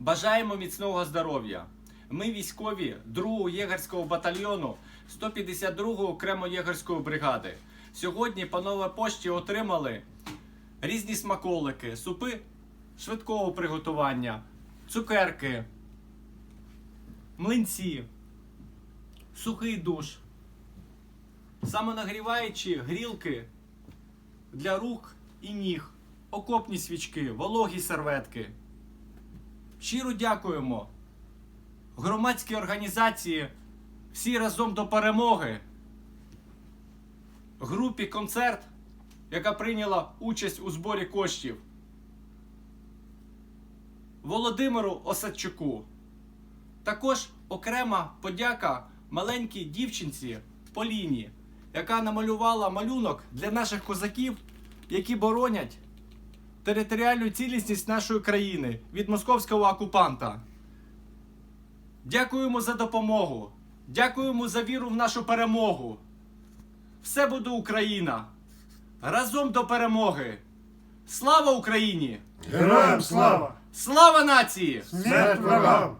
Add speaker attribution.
Speaker 1: Бажаємо міцного здоров'я. Ми військові 2-го єгерського батальйону 152-го окремо єгерської бригади. Сьогодні по новій пошті отримали різні смаколики, супи швидкого приготування, цукерки, млинці, сухий душ, самонагріваючі грілки для рук і ніг, окопні свічки, вологі серветки. Щиро дякуємо громадській організації всі разом до перемоги. Групі концерт, яка прийняла участь у зборі коштів. Володимиру Осадчуку. Також окрема подяка маленькій дівчинці Поліні, яка намалювала малюнок для наших козаків, які боронять територіальну цілісність нашої країни від московського окупанта. Дякуємо за допомогу. Дякуємо за віру в нашу перемогу. Все буде Україна. Разом до перемоги. Слава Україні!
Speaker 2: Героям слава!
Speaker 1: Слава нації!
Speaker 2: Смерть ворогам!